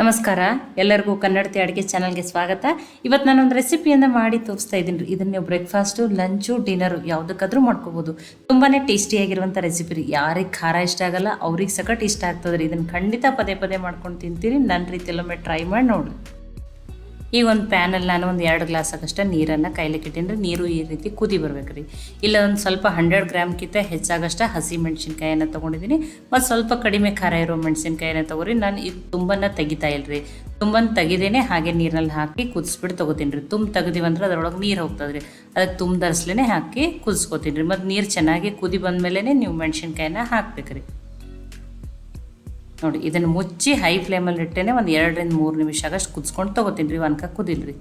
ನಮಸ್ಕಾರ. ಎಲ್ಲರಿಗೂ ಕನ್ನಡತಿ ಅಡುಗೆ ಚಾನಲ್ಗೆ ಸ್ವಾಗತ. ಇವತ್ತು ನಾನೊಂದು ರೆಸಿಪಿಯನ್ನು ಮಾಡಿ ತೋರಿಸ್ತಾ ಇದ್ದೀನಿ ರೀ. ಇದನ್ನು ನೀವು ಬ್ರೇಕ್ಫಾಸ್ಟು, ಲಂಚು, ಡಿನ್ನರು ಯಾವುದಕ್ಕಾದ್ರೂ ಮಾಡ್ಕೋಬೋದು. ತುಂಬಾ ಟೇಸ್ಟಿಯಾಗಿರುವಂಥ ರೆಸಿಪಿ ರೀ. ಯಾರಿಗೆ ಖಾರ ಇಷ್ಟ ಆಗಲ್ಲ, ಅವ್ರಿಗೆ ಸಕಟ್ ಇಷ್ಟ ಆಗ್ತದೆ ಇದನ್ನು ಖಂಡಿತ ಪದೇ ಪದೇ ಮಾಡ್ಕೊಂಡು ತಿಂತೀರಿ. ನನ್ನ ರೀತಿಯಲ್ಲೊಮ್ಮೆ ಟ್ರೈ ಮಾಡಿ ನೋಡಿ ಈಗ ಒಂದು ಪ್ಯಾನಲ್ಲಿ ನಾನು ಒಂದು ಎರಡು ಗ್ಲಾಸ್ ಆಗಷ್ಟೇ ನೀರನ್ನು ಕೈಲಿಕ್ಕೆ ಇಟ್ಟಿನಿ ನೀರು ಈ ರೀತಿ ಕುದಿ ಬರ್ಬೇಕು ರೀ ಇಲ್ಲ, ಒಂದು ಸ್ವಲ್ಪ ಹಂಡ್ರೆಡ್ ಗ್ರಾಮ್ಗಿಂತ ಹೆಚ್ಚಾಗಷ್ಟೇ ಹಸಿ ಮೆಣಸಿನ್ಕಾಯನ್ನು ತೊಗೊಂಡಿದ್ದೀನಿ. ಮತ್ತು ಸ್ವಲ್ಪ ಕಡಿಮೆ ಖಾರ ಇರೋ ಮೆಣಸಿನ್ಕಾಯನ್ನ ತೊಗೊರಿ. ನಾನು ಇದು ತುಂಬನ ತೆಗಿತಾ ಇಲ್ರಿ. ತುಂಬನ ತೆಗಿದೇನೆ ಹಾಗೆ ನೀರಿನಲ್ಲಿ ಹಾಕಿ ಕುದಿಸ್ಬಿಟ್ಟು ತೊಗೋತೀನಿ ರೀ ತುಂಬ ತೆಗ್ದಿವಂದ್ರೆ ಅದರೊಳಗೆ ನೀರು ಹೋಗ್ತದೆ ರೀ ಅದಕ್ಕೆ ತುಂಬ ದರ್ಸ್ಲೇ ಹಾಕಿ ಕುದಿಸ್ಕೋತೀನಿ ರೀ ಮತ್ತು ನೀರು ಚೆನ್ನಾಗಿ ಕುದಿ ಬಂದಮೇಲೆ ನೀವು ಮೆಣಸಿನ್ಕಾಯನ್ನ ಹಾಕ್ಬೇಕು ರೀ ನೋಡಿ, ಇದನ್ನು ಮುಚ್ಚಿ ಹೈ ಫ್ಲೇಮಲ್ಲಿ ಇಟ್ಟೇ ಒಂದು ಎರಡರಿಂದ ಮೂರು ನಿಮಿಷ ಆಗಷ್ಟು ಕುದಿಸ್ಕೊಂಡು ತೊಗೋತೀನಿ ರೀ, ಒನ್ಕ ಕುದಿಲ್ರಿ.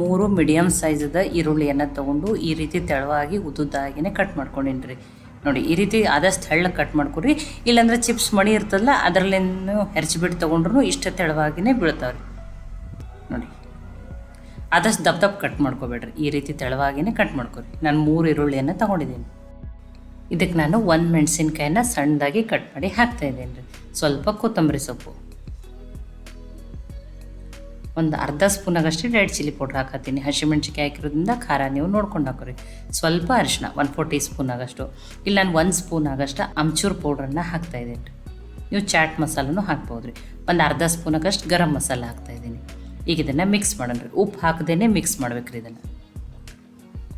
ಮೂರು ಮೀಡಿಯಮ್ ಸೈಜದ ಈರುಳ್ಳಿಯನ್ನು ತೊಗೊಂಡು ಈ ರೀತಿ ತೆಳುವಾಗಿ ಉದ್ದುದ್ದಾಗಿನೇ ಕಟ್ ಮಾಡ್ಕೊಂಡಿನಿ ನೋಡಿ, ಈ ರೀತಿ ಆದಷ್ಟು ತೆಳ್ಳಗೆ ಕಟ್ ಮಾಡ್ಕೊರಿ ಇಲ್ಲಾಂದ್ರೆ ಚಿಪ್ಸ್ ಮಣಿ ಇರ್ತದಲ್ಲ, ಅದರಲ್ಲೇನು ಹೆರ್ಚಿಬಿಟ್ಟು ತೊಗೊಂಡ್ರು ಇಷ್ಟು ತೆಳುವಾಗಿನೇ ಬೀಳ್ತಾವ್ರಿ. ನೋಡಿ, ಆದಷ್ಟು ದಪ್ಪ ದಪ್ಪ ಕಟ್ ಮಾಡ್ಕೋಬೇಡ್ರಿ. ಈ ರೀತಿ ತೆಳುವಾಗಿನೇ ಕಟ್ ಮಾಡ್ಕೊರಿ. ನಾನು ಮೂರು ಈರುಳ್ಳಿಯನ್ನು ತೊಗೊಂಡಿದ್ದೀನಿ. ಇದಕ್ಕೆ ನಾನು ಒಂದು ಮೆಣಸಿನ್ಕಾಯಿನ ಸಣ್ಣದಾಗಿ ಕಟ್ ಮಾಡಿ ಹಾಕ್ತಾ ಇದ್ದೀನಿ ರೀ. ಸ್ವಲ್ಪ ಕೊತ್ತಂಬರಿ ಸೊಪ್ಪು. ಒಂದು ಅರ್ಧ ಸ್ಪೂನಾಗಷ್ಟು ರೆಡ್ ಚಿಲ್ಲಿ ಪೌಡ್ರ್ ಹಾಕತ್ತೀನಿ. ಹಸಿಮೆಣ್ಸಿಕಾಯಿ ಹಾಕಿರೋದ್ರಿಂದ ಖಾರ ನೀವು ನೋಡ್ಕೊಂಡು ಹಾಕೋರಿ ಸ್ವಲ್ಪ ಅರಿಶಿನ ಒನ್ ಫೋರ್ ಟೀ ಸ್ಪೂನ್ ಆಗಷ್ಟು ಇಲ್ಲ ನಾನು ಒಂದು ಸ್ಪೂನ್ ಆಗಷ್ಟು ಅಮ್ಚೂರ್ ಪೌಡ್ರನ್ನ ಹಾಕ್ತಾ ಇದ್ದೀನಿ ರೀ. ನೀವು ಚಾಟ್ ಮಸಾಲನೂ ಹಾಕ್ಬೋದು ರೀ. ಒಂದು ಅರ್ಧ ಸ್ಪೂನ್ ಆಗಷ್ಟು ಗರಂ ಮಸಾಲ ಹಾಕ್ತಾ ಇದ್ದೀನಿ. ಈಗ ಇದನ್ನು ಮಿಕ್ಸ್ ಮಾಡೋಣ ರೀ. ಉಪ್ಪು ಹಾಕದೇ ಮಿಕ್ಸ್ ಮಾಡ್ಬೇಕು ರೀ ಇದನ್ನು.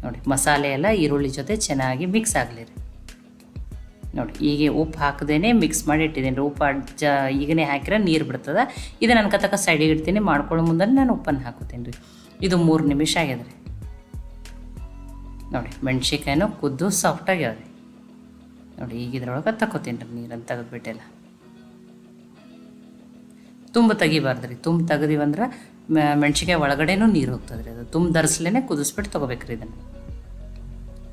ನೋಡಿ, ಮಸಾಲೆ ಎಲ್ಲ ಈರುಳ್ಳಿ ಜೊತೆ ಚೆನ್ನಾಗಿ ಮಿಕ್ಸ್ ಆಗಲಿ ರೀ. ನೋಡಿ ಈಗ ಉಪ್ಪು ಹಾಕದೇನೆ ಮಿಕ್ಸ್ ಮಾಡಿ ಇಟ್ಟಿದ್ದೀನಿ. ರೀ ಉಪ್ಪು ಅಜ್ಜ ಈಗನೇ ಹಾಕಿರ ನೀರು ಬಿಡ್ತದೆ. ಇದು ನನ್ನ ಕತಕ ಸೈಡಿಗೆ ಇಡ್ತೀನಿ. ಮಾಡ್ಕೊಳ್ಳೋ ಮುಂದೆ ನಾನು ಉಪ್ಪನ್ನು ಹಾಕೋತೀನಿ ರೀ. ಇದು ಮೂರು ನಿಮಿಷ ಆಗ್ಯದ ರೀ. ನೋಡಿ ಮೆಣ್ಸಿಕಾಯಿನೂ ಕುದ್ದು ಸಾಫ್ಟ್ ಆಗ್ಯಾವ ರೀ. ನೋಡಿ, ಈಗ ಇದ್ರೊಳಗೆ ತಗೋತೀನಿ ರೀ ನೀರನ್ನು ತೆಗೆದ್ಬಿಟ್ಟೆಲ್ಲ. ತುಂಬ ತೆಗಿಬಾರ್ದು ರೀ. ತುಂಬ ತೆಗೆದಿವಂದ್ರೆ ಮೆಣ್ಸಿಕಾಯಿ ಒಳಗಡೆನೂ ನೀರು ಹೋಗ್ತದೆ ಅದು. ತುಂಬ ದರ್ಸ್ಲೇ ಕುದಿಸ್ಬಿಟ್ಟು ತೊಗೋಬೇಕು ರೀ ಇದನ್ನು.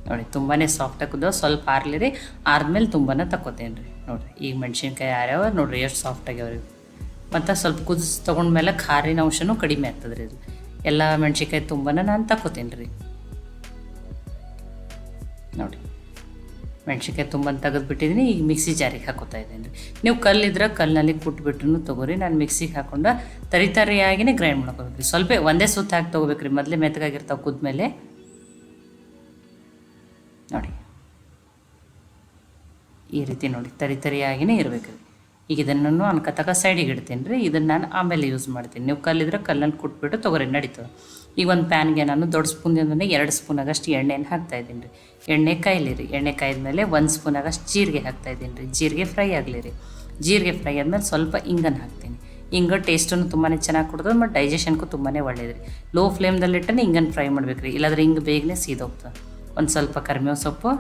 ನೋಡಿ ತುಂಬಾ ಸಾಫ್ಟಾಗಿ ಕುದ್ದವ ಸ್ವಲ್ಪ ಆರ್ಲಿ ರೀ ಆರ್ದ್ಮೇಲೆ ತುಂಬಾ ತಗೋತೇನೆ ರೀ. ನೋಡಿರಿ, ಈಗ ಮೆಣಸಿನ್ಕಾಯಿ ಯಾರ್ಯಾವ ನೋಡಿರಿ ಎಷ್ಟು ಸಾಫ್ಟ್ ಆಗ್ಯಾವ ರೀ ಮತ್ತು ಸ್ವಲ್ಪ ಕುದಿಸ್ ತೊಗೊಂಡ್ಮೇಲೆ ಖಾರಿನ ಅಂಶನೂ ಕಡಿಮೆ ಆಗ್ತದೆ ರೀ ಇದು. ಎಲ್ಲ ಮೆಣಸಿನ್ಕಾಯಿ ತುಂಬಾ ನಾನು ತಗೋತೀನಿ ರೀ. ನೋಡಿ ಮೆಣ್ಸಿನ್ಕಾಯಿ ತುಂಬ ತೆಗೆದುಬಿಟ್ಟಿದ್ದೀನಿ ಈಗ ಮಿಕ್ಸಿ ಜಾರಿಗೆ ಹಾಕೋತಾ ಇದ್ದೀನಿ ರೀ. ನೀವು ಕಲ್ಲಿದ್ರೆ ಕಲ್ಲಿನಲ್ಲಿ ಕುಟ್ಬಿಟ್ರು ತೊಗೋರಿ. ನಾನು ಮಿಕ್ಸಿಗೆ ಹಾಕೊಂಡು ತರಿ ತರಿಯಾಗಿನೇ ಗ್ರೈಂಡ್ ಮಾಡ್ಕೊಬೇಕು ರೀ ಸ್ವಲ್ಪ ಒಂದೇ ಸುತ್ತ ಹಾಕಿ ತೊಗೋಬೇಕು ರೀ ಮೊದಲೇ ಮೆತ್ತಗಾಗಿರ್ತಾವೆ ಕುದ್ಮೇಲೆ. ನೋಡಿ. ಈ ರೀತಿ ನೋಡಿ, ತರಿ ತರಿಯಾಗಿಯೇ ಇರಬೇಕು ಈಗ ಇದನ್ನು ಅನ್ಕತಕ ಸೈಡಿಗೆ ಇಡ್ತೀನಿ ರೀ. ಇದನ್ನು ನಾನು ಆಮೇಲೆ ಯೂಸ್ ಮಾಡ್ತೀನಿ. ನೀವು ಕಲ್ಲಿದ್ರೆ ಕಲ್ಲನ್ನು ಕುಟ್ಬಿಟ್ಟು ತೊಗೊರಿ ನಡೀತದೆ. ಈಗ ಒಂದು ಪ್ಯಾನ್ಗೆ ನಾನು ದೊಡ್ಡ ಸ್ಪೂನಿಂದ ಎರಡು ಸ್ಪೂನ್ ಆಗಷ್ಟು ಎಣ್ಣೆಯನ್ನು ಹಾಕ್ತಾ ಇದ್ದೀನಿ ರೀ. ಎಣ್ಣೆ ಕಾಯಿಲಿ ರೀ. ಎಣ್ಣೆ ಕಾಯಿದ ಮೇಲೆ ಒಂದು ಸ್ಪೂನ್ ಆಗಷ್ಟು ಜೀರಿಗೆ ಹಾಕ್ತಾ ಇದ್ದೀನಿ ರೀ. ಜೀರಿಗೆ ಫ್ರೈ ಆಗಲಿ ರೀ. ಜೀರಿಗೆ ಫ್ರೈ ಆದಮೇಲೆ ಸ್ವಲ್ಪ ಇಂಗನ್ನು ಹಾಕ್ತೀನಿ. ಇಂಗ ಟೇಸ್ಟನ್ನು ತುಂಬಾ ಚೆನ್ನಾಗಿ ಕೊಡ್ತದೆ ಮತ್ತು ಡೈಜೆಷನ್ಗೂ ತುಂಬಾ ಒಳ್ಳೇದು ರೀ. ಲೋ ಫ್ಲೇಮ್ದಲ್ಲಿಟ್ಟನೇ ಇಂಗನ್ನು ಫ್ರೈ ಮಾಡ್ಬೇಕು ರೀ. ಇಲ್ಲಾಂದ್ರೆ ಹಿಂಗೆ ಬೇಗನೆ ಸೀದೋಗ್ತದೆ. ಒಂದು ಸ್ವಲ್ಪ ಕರಿಬೇವು ಸೊಪ್ಪು.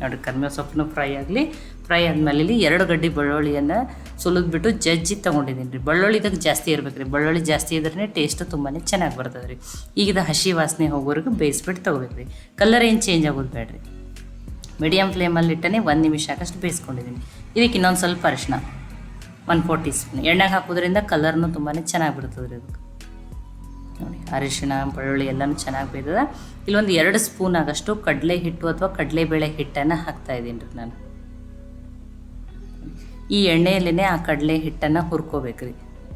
ನೋಡಿ ಕರಿಬೇವು ಸೊಪ್ಪನ್ನು ಫ್ರೈ ಆಗಲಿ. ಫ್ರೈ ಆದಮೇಲೆ ಇಲ್ಲಿ ಎರಡು ಗಡ್ಡಿ ಬೆಳ್ಳುಳ್ಳಿಯನ್ನು ಸುಲಿದ್ಬಿಟ್ಟು ಜಜ್ಜಿ ತೊಗೊಂಡಿದ್ದೀನಿ ರೀ. ಬೆಳ್ಳುಳ್ಳಿದಾಗ ಜಾಸ್ತಿ ಇರ್ಬೇಕು ರೀ ಬೆಳ್ಳುಳ್ಳಿ ಜಾಸ್ತಿ ಇದ್ರೇ ಟೇಸ್ಟ್ ತುಂಬಾ ಚೆನ್ನಾಗಿ ಬರ್ತದೆ ರೀ ಈಗ ಇದು ಹಸಿ ವಾಸನೆ ಹೋಗೋವರೆಗೂ ಬೇಯಿಸ್ಬಿಟ್ಟು ತೊಗೋಬೇಕು ರೀ ಕಲರ್ ಏನು ಚೇಂಜ್ ಆಗೋದು ಬೇಡ್ರಿ. ಮೀಡಿಯಮ್ ಫ್ಲೇಮಲ್ಲಿ ಇಟ್ಟನೆ ಒಂದು ನಿಮಿಷ ಆಗಷ್ಟು ಬೇಯಿಸ್ಕೊಂಡಿದ್ದೀನಿ. ಇದಕ್ಕೆ ಇನ್ನೊಂದು ಸ್ವಲ್ಪ ಅರಿಶಿನ ಒನ್ ಫೋರ್ ಟೀ ಸ್ಪೂನ್ ಎಣ್ಣೆಗೆ ಹಾಕೋದ್ರಿಂದ ಕಲರ್ನು ತುಂಬಾ ಚೆನ್ನಾಗಿ ಬಿಡ್ತದೆ ರೀ ಅದಕ್ಕೆ ನೋಡಿ, ಅರಿಶಿಣ, ಬೆಳ್ಳುಳ್ಳಿ ಎಲ್ಲನೂ ಚೆನ್ನಾಗಿ ಬೇಯ್ತದೆ. ಇಲ್ಲೊಂದು ಎರಡು ಸ್ಪೂನ್ ಆಗಷ್ಟು ಕಡಲೆ ಹಿಟ್ಟು ಅಥವಾ ಕಡಲೆಬೇಳೆ ಹಿಟ್ಟನ್ನು ಹಾಕ್ತಾ ಇದ್ದೀನಿ ರೀ ನಾನು. ಈ ಎಣ್ಣೆಯಲ್ಲೇ ಆ ಕಡಲೆ ಹಿಟ್ಟನ್ನು ಹುರ್ಕೋಬೇಕು ರೀ.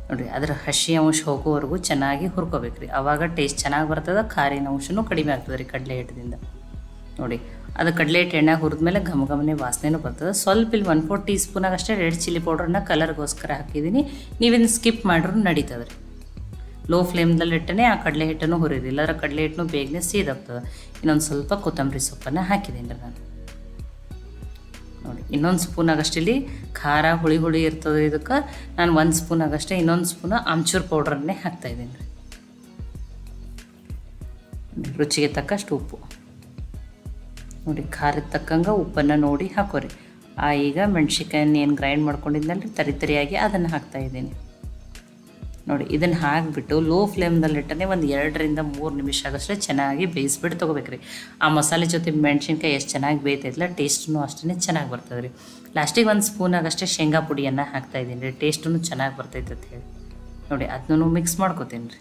ನೋಡಿರಿ, ಅದರ ಹಸಿ ಅಂಶ ಹೋಗೋವರೆಗೂ ಚೆನ್ನಾಗಿ ಹುರ್ಕೋಬೇಕು ರೀ. ಆವಾಗ ಟೇಸ್ಟ್ ಚೆನ್ನಾಗಿ ಬರ್ತದೆ, ಖಾರಿನ ಅಂಶನೂ ಕಡಿಮೆ ಆಗ್ತದೆ ರೀ ಕಡಲೆ ಹಿಟ್ಟದಿಂದ ನೋಡಿ, ಅದು ಕಡಲೆ ಹಿಟ್ಟು ಎಣ್ಣೆ ಹುರಿದ್ಮೇಲೆ ಘಮ ಘಮನೆ ವಾಸನೆನೂ ಬರ್ತದೆ. ಸ್ವಲ್ಪ ಇಲ್ಲಿ ಒನ್ ಫೋರ್ ಟೀ ಸ್ಪೂನಾಗಷ್ಟೇ ರೆಡ್ ಚಿಲ್ಲಿ ಪೌಡ್ರನ್ನ ಕಲರ್ಗೋಸ್ಕರ ಹಾಕಿದ್ದೀನಿ. ನೀವಿನ್ನು ಸ್ಕಿಪ್ ಮಾಡ್ರೂ ನಡೀತದೆ ರೀ ಲೋ ಫ್ಲೇಮ್ದಲ್ಲಿ ಇಟ್ಟನೆ ಆ ಕಡಲೆ ಹಿಟ್ಟನ್ನು ಹುರಿಯೋದು ಇಲ್ಲಾಂದ್ರೆ ಕಡಲೆ ಹಿಟ್ಟನ್ನು ಬೇಗನೆ ಸೀದಾಗ್ತದೆ. ಇನ್ನೊಂದು ಸ್ವಲ್ಪ ಕೊತ್ತಂಬರಿ ಸೊಪ್ಪನ್ನು ಹಾಕಿದ್ದೀನಿ ರೀ ನಾನು. ನೋಡಿ, ಇನ್ನೊಂದು ಸ್ಪೂನ್ ಆಗಷ್ಟಿಲ್ಲಿ ಖಾರ ಹುಳಿ ಹುಳಿ ಇರ್ತದೆ ಇದಕ್ಕೆ. ನಾನು ಒಂದು ಸ್ಪೂನ್ ಆಗಷ್ಟೇ ಇನ್ನೊಂದು ಸ್ಪೂನ್ ಆಮ್ಚೂರ್ ಪೌಡ್ರನ್ನೇ ಹಾಕ್ತಾಯಿದ್ದೀನಿ ರೀ ರುಚಿಗೆ ತಕ್ಕಷ್ಟು ಉಪ್ಪು. ನೋಡಿ, ಖಾರದ ತಕ್ಕಂಗೆ ಉಪ್ಪನ್ನು ನೋಡಿ ಹಾಕೋರಿ. ಆ, ಈಗ ಮೆಣ್ಸಿನ್ಕಾಯಿನ ಏನು ಗ್ರೈಂಡ್ ಮಾಡ್ಕೊಂಡಿದ್ದಲ್ಲಿ ತರಿ ತರಿಯಾಗಿ ಅದನ್ನು ಹಾಕ್ತಾಯಿದ್ದೀನಿ ನೋಡಿ, ಇದನ್ನು ಹಾಕಿಬಿಟ್ಟು ಲೋ ಫ್ಲೇಮ್ದಲ್ಲಿಟ್ಟನೆ ಒಂದು ಎರಡರಿಂದ ಮೂರು ನಿಮಿಷ ಆಗಷ್ಟೇ ಚೆನ್ನಾಗಿ ಬೇಯಿಸ್ಬಿಟ್ಟು ತೊಗೋಬೇಕು ರೀ ಆ ಮಸಾಲೆ ಜೊತೆ ಮೆಣಸಿನ್ಕಾಯಿ ಎಷ್ಟು ಚೆನ್ನಾಗಿ ಬೇಯ್ತೈತಲ್ಲ ಟೇಸ್ಟೂ ಅಷ್ಟೇ ಚೆನ್ನಾಗಿ ಬರ್ತದೆ ರೀ ಲಾಸ್ಟಿಗೆ ಒಂದು ಸ್ಪೂನ್ ಆಗಷ್ಟೇ ಶೇಂಗಾ ಪುಡಿಯನ್ನು ಹಾಕ್ತಾಯಿದ್ದೀನಿ ರೀ ಟೇಸ್ಟೂ ಚೆನ್ನಾಗಿ ಬರ್ತೈತೆ ಅಂತ ಹೇಳಿ. ನೋಡಿ, ಅದನ್ನೂ ಮಿಕ್ಸ್ ಮಾಡ್ಕೋತೀನಿ ರೀ.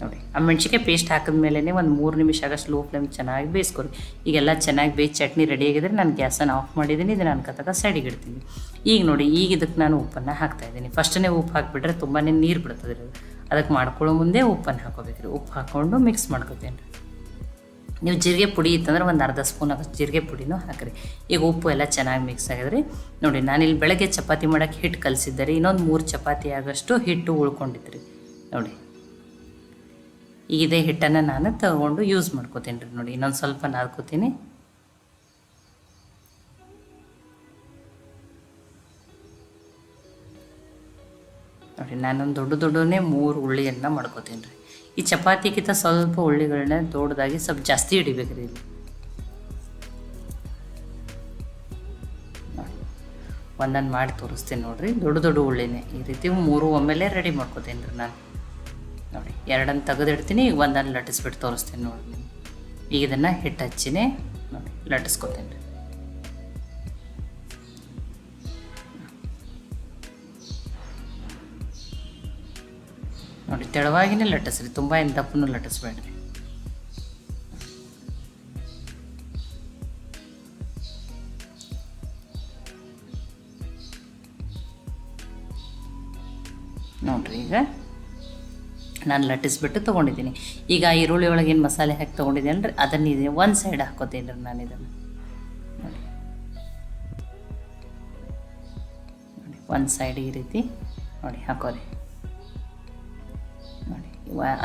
ನೋಡಿ. ಆ ಮೆಣಸಿಗೆ ಪೇಸ್ಟ್ ಹಾಕಿದ ಮೇಲೆ ಒಂದು ಮೂರು ನಿಮಿಷ ಆಗೋಷ್ಟು ಲೋ ಫ್ಲೇಮ್ ಚೆನ್ನಾಗಿ ಬೇಯಿಸ್ಕೊರಿ. ಈಗೆಲ್ಲ ಚೆನ್ನಾಗಿ ಬೇಯಿಸಿ ಚಟ್ನಿ ರೆಡಿ ಆಗಿದ್ರೆ ನಾನು ಗ್ಯಾಸನ್ನು ಆಫ್ ಮಾಡಿದ್ದೀನಿ, ಇದನ್ನು ಅನ್ಕತ್ತಾಗ ಸೈಡಿಗೆ ಇಡ್ತೀನಿ. ಈಗ ನೋಡಿ, ಈಗ ಇದಕ್ಕೆ ನಾನು ಉಪ್ಪನ್ನು ಹಾಕ್ತಾ ಇದ್ದೀನಿ. ಫಸ್ಟನೇ ಉಪ್ಪು ಹಾಕಿಬಿಟ್ರೆ ತುಂಬಾ ನೀರು ಬಿಡ್ತದೆ ಅದಕ್ಕೆ ಮಾಡ್ಕೊಳ್ಳೋ ಮುಂದೆ ಉಪ್ಪನ್ನು ಹಾಕೋಬೇಕ್ರಿ. ಉಪ್ಪು ಹಾಕ್ಕೊಂಡು ಮಿಕ್ಸ್ ಮಾಡ್ಕೋತೀನಿ. ನೀವು ಜೀರಿಗೆ ಪುಡಿ ಇತ್ತಂದ್ರೆ ಒಂದು ಅರ್ಧ ಸ್ಪೂನ್ ಆಗಷ್ಟು ಜೀರಿಗೆ ಪುಡಿನೂ ಹಾಕಿರಿ. ಈಗ ಉಪ್ಪು ಎಲ್ಲ ಚೆನ್ನಾಗಿ ಮಿಕ್ಸ್ ಆಗಿದ್ರಿ. ನೋಡಿ ನಾನಿಲ್ಲಿ ಬೆಳಗ್ಗೆ ಚಪಾತಿ ಮಾಡೋಕ್ಕೆ ಹಿಟ್ಟು ಕಲಿಸಿದ್ದೆ ರೀ. ಇನ್ನೊಂದು ಮೂರು ಚಪಾತಿ ಆಗೋಷ್ಟು ಹಿಟ್ಟು ಉಳ್ಕೊಂಡಿದ್ರಿ ನೋಡಿ. ಇದೇ ಹಿಟ್ಟನ್ನು ನಾನು ತಗೊಂಡು ಯೂಸ್ ಮಾಡ್ಕೋತೀನಿ ರೀ ನೋಡಿ, ಇನ್ನೊಂದು ಸ್ವಲ್ಪ ನಾದ್ಕೋತೀನಿ. ನೋಡಿ, ನಾನೊಂದು ದೊಡ್ಡ ದೊಡ್ಡನೇ ಮೂರು ಉಳ್ಳಿಯನ್ನು ಮಾಡ್ಕೋತೀನಿ ರೀ. ಈ ಚಪಾತಿಗಿಂತ ಸ್ವಲ್ಪ ಉಳ್ಳಿಗಳನ್ನ ದೊಡ್ಡದಾಗಿ ಸ್ವಲ್ಪ ಜಾಸ್ತಿ ಹಿಡಿಬೇಕು ರೀ ಇಲ್ಲಿ. ಒಂದೊಂದು ಮಾಡಿ ತೋರಿಸ್ತೀನಿ ನೋಡಿರಿ, ದೊಡ್ಡ ದೊಡ್ಡ ಉಳ್ಳಿನೇ ಈ ರೀತಿ ಮೂರು ಒಮ್ಮೆಲೆ ರೆಡಿ ಮಾಡ್ಕೋತೀನಿ ರೀ ನಾನು. ಎರಡನ್ನು ತೆಗೆದಿಡ್ತೀನಿ, ಈಗ ಒಂದನ್ನು ಲಟ್ಟಿಸ್ಬಿಟ್ಟು ತೋರಿಸ್ತೀನಿ ನೋಡಿ ನೀವು ಈಗ ಇದನ್ನು ಹಿಟ್ಟು ಹಚ್ಚಿನೇ ನೋಡಿ, ಲಟ್ಟಿಸ್ಕೊತೇನೆ. ರೀ ನೋಡಿ, ತೆಳವಾಗಿನೇ ಲಟ್ಟಿಸ್ರಿ, ತುಂಬ ಏನು ದಪ್ಪನೂ ಲಟ್ಟಿಸ್ಬೇಡ್ರಿ. ನೋಡ್ರಿ ಈಗ. ನಾನು ಲಟ್ಟಿಸ್ಬಿಟ್ಟು ತೊಗೊಂಡಿದ್ದೀನಿ. ಈಗ ಈರುಳ್ಳಿ ಒಳಗೆ ಏನು ಮಸಾಲೆ ಹಾಕಿ ತೊಗೊಂಡಿದ್ದೀನಿ ಅಂದರೆ ಅದನ್ನು ಇದೆ ಒಂದು ಸೈಡ್ ಹಾಕೋತೀನಿ ರೀ ನಾನು ಇದನ್ನು. ನೋಡಿ ಒಂದು ಸೈಡ್ ಈ ರೀತಿ ನೋಡಿ ಹಾಕೋರಿ ನೋಡಿ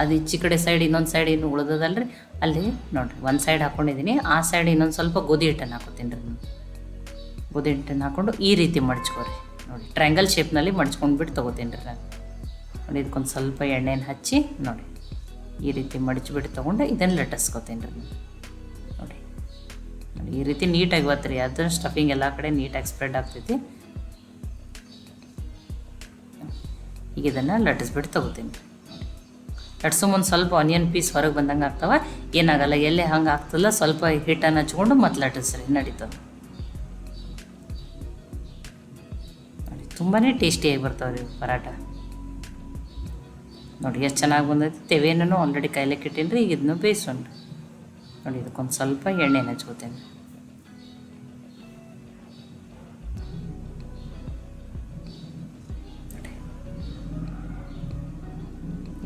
ಅದು ಈಚೆ ಕಡೆ ಸೈಡ್ ಇನ್ನೊಂದು ಸೈಡ್ ಇನ್ನು ರೀ ಅಲ್ಲಿ ನೋಡಿರಿ ಒಂದು ಸೈಡ್ ಹಾಕ್ಕೊಂಡಿದ್ದೀನಿ ಆ ಸೈಡ್ ಇನ್ನೊಂದು ಸ್ವಲ್ಪ ಗೋಧಿ ಹಿಟ್ಟನ್ನು ಹಾಕೋತೀನಿ ರೀ ನಾನು. ಗೋಧಿ ಹಿಟ್ಟನ್ನು ಹಾಕ್ಕೊಂಡು ಈ ರೀತಿ ಮಡಚ್ಕೋರಿ ನೋಡಿ ಟ್ರ್ಯಾಂಗಲ್ ಶೇಪ್ನಲ್ಲಿ ಮಡ್ಚ್ಕೊಂಡ್ಬಿಟ್ಟು ತೊಗೋತೀನಿ ರೀ ನಾನು. ನೋಡಿ, ಇದಕ್ಕೊಂದು ಸ್ವಲ್ಪ ಎಣ್ಣೆನ ಹಚ್ಚಿ ನೋಡಿ, ಈ ರೀತಿ ಮಡಚಿಬಿಟ್ಟು ತೊಗೊಂಡು ಇದನ್ನು ಲಟ್ಟಿಸ್ಕೊತೀನಿ ರೀ. ನೋಡಿ ನೋಡಿ, ಈ ರೀತಿ ನೀಟಾಗಿ ಬರ್ತೀರಿ ಅದು ಸ್ಟಫಿಂಗ್ ಎಲ್ಲ ಕಡೆ ನೀಟಾಗಿ ಸ್ಪ್ರೆಡ್ ಆಗ್ತೈತಿ. ಈಗ ಇದನ್ನು ಲಟ್ಟಿಸ್ಬಿಟ್ಟು ತೊಗೋತೀನಿ. ರೀ ಮುಂದೆ ಸ್ವಲ್ಪ ಆನಿಯನ್ ಪೀಸ್ ಹೊರಗೆ ಬಂದಂಗೆ ಆಗ್ತಾವ. ಏನಾಗಲ್ಲ, ಎಲ್ಲಿ ಹಂಗೆ ಆಗ್ತಲ್ಲ ಸ್ವಲ್ಪ ಹಿಟ್ಟನ್ನು ಹಚ್ಕೊಂಡು ಮತ್ತೆ ಲಟ್ಟಿಸ್ರಿ, ನಡೀತದೆ. ನೋಡಿ ತುಂಬಾ ಟೇಸ್ಟಿಯಾಗಿ ಬರ್ತಾವೆ ರೀ ಪರಾಟ ನೋಡಿ, ಎಷ್ಟು ಚೆನ್ನಾಗಿ ಬಂದೈತಿ. ತೆವೇನೂ ಆಲ್ರೆಡಿ ಕೈಲಕ್ಕೆ ರೀ ಈಗ ಇದನ್ನು ಬೇಯಿಸೋಣ ನೋಡಿ, ಇದಕ್ಕೊಂದು ಸ್ವಲ್ಪ ಎಣ್ಣೆ ಹಚ್ಕೋತೇನೆ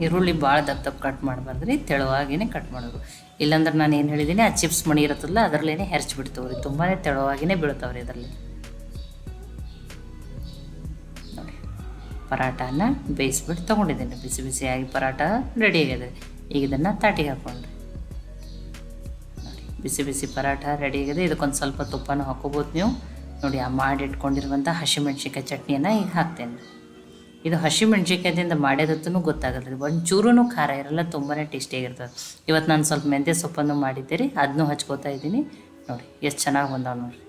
ಈರುಳ್ಳಿ ಭಾಳ ದಪ್ಪ ದಪ್ಪ ಕಟ್ ಮಾಡಬಾರ್ದು ರೀ ತೆಳುವಾಗಿನೇ ಕಟ್ ಮಾಡೋದು. ಇಲ್ಲಾಂದ್ರೆ ನಾನು ಏನು ಹೇಳಿದ್ದೀನಿ ಆ ಚಿಪ್ಸ್ ಮಣಿ ಇರುತ್ತಲ್ಲ ಅದರಲ್ಲೇ ಹೆರ್ಚಿ ಬಿಡ್ತಾವೆ ರೀ ತುಂಬಾ ತೆಳುವಾಗಿನೇ ಬೀಳ್ತಾವ್ರಿ ಅದರಲ್ಲಿ. ಪರಾಟನ ಬೇಯಿಸ್ಬಿಟ್ಟು ತೊಗೊಂಡಿದ್ದೀನಿ. ಬಿಸಿ ಬಿಸಿಯಾಗಿ ಪರಾಟ ರೆಡಿ ಆಗಿದೆ. ಈಗ ಇದನ್ನು ತಾಟಿಗೆ ಹಾಕ್ಕೊಂಡ್ರಿ ನೋಡಿ, ಬಿಸಿ ಬಿಸಿ ಪರಾಟ ರೆಡಿ ಆಗಿದೆ. ಇದಕ್ಕೊಂದು ಸ್ವಲ್ಪ ತುಪ್ಪನೂ ಹಾಕೋಬೋದು ನೀವು. ನೋಡಿ, ಆ ಮಾಡಿಟ್ಕೊಂಡಿರುವಂಥ ಹಸಿಮೆಣ್ಸಿನ್ಕಾಯಿ ಚಟ್ನಿಯನ್ನು ಈಗ ಹಾಕ್ತೇನೆ. ಇದು ಹಸಿಮೆಣ್ಸಿನ್ಕಾಯ್ದಿಂದ ಮಾಡಿದತ್ತೂ ಗೊತ್ತಾಗಲ್ಲ. ರೀ ಒಂಚೂರೂ ಖಾರ ಇರಲ್ಲ ತುಂಬಾ ಟೇಸ್ಟಿಯಾಗಿರ್ತದೆ ಇವತ್ತು ನಾನು ಸ್ವಲ್ಪ ಮೆಂತ್ಯ ಸೊಪ್ಪನ್ನು ಮಾಡಿದ್ದೆ ರೀ ಅದನ್ನೂ ಹಚ್ಕೋತಾ ಇದ್ದೀನಿ. ನೋಡಿ, ಎಷ್ಟು ಚೆನ್ನಾಗಿ ಬಂದಾವೆ ನೋಡಿರಿ.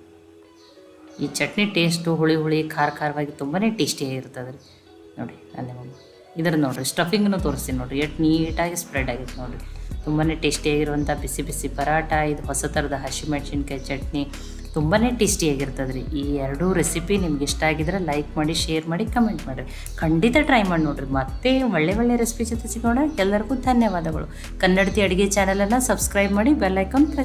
ಈ ಚಟ್ನಿ ಟೇಸ್ಟು ಹುಳಿ ಹುಳಿ, ಖಾರ ಖಾರವಾಗಿ ತುಂಬಾ ಟೇಸ್ಟಿಯಾಗಿರ್ತದೆ ರೀ ನೋಡಿ ಅಲ್ಲೇ ಮಮ್ಮ ಇದ್ರ ನೋಡಿರಿ ಸ್ಟಫಿಂಗ್ನು ತೋರಿಸ್ತೀನಿ ನೋಡಿರಿ, ಎಷ್ಟು ನೀಟಾಗಿ ಸ್ಪ್ರೆಡ್ ಆಗಿತ್ತು ನೋಡಿರಿ. ತುಂಬಾ ಟೇಸ್ಟಿಯಾಗಿರುವಂಥ ಬಿಸಿ ಬಿಸಿ ಪರಾಟ ಇದು ಹೊಸ ಥರದ ಹಸಿಮೆಣ್ಸಿನ್ಕಾಯಿ ಚಟ್ನಿ ತುಂಬಾ ಟೇಸ್ಟಿಯಾಗಿರ್ತದೆ ರೀ ಈ ಎರಡೂ ರೆಸಿಪಿ ನಿಮ್ಗೆ ಇಷ್ಟ ಆಗಿದ್ರೆ ಲೈಕ್ ಮಾಡಿ ಶೇರ್ ಮಾಡಿ ಕಮೆಂಟ್ ಮಾಡಿರಿ. ಖಂಡಿತ ಟ್ರೈ ಮಾಡಿ ನೋಡಿರಿ. ಮತ್ತೆ ಒಳ್ಳೆ ಒಳ್ಳೆ ರೆಸಿಪಿ ಜೊತೆ ಸಿಗೋಣ. ಎಲ್ಲರಿಗೂ ಧನ್ಯವಾದಗಳು. ಕನ್ನಡತಿ ಅಡುಗೆ ಚಾನಲನ್ನು ಸಬ್ಸ್ಕ್ರೈಬ್ ಮಾಡಿ ಬೆಲ್ ಐಕಾನ್ ಪ್ರೆಸ್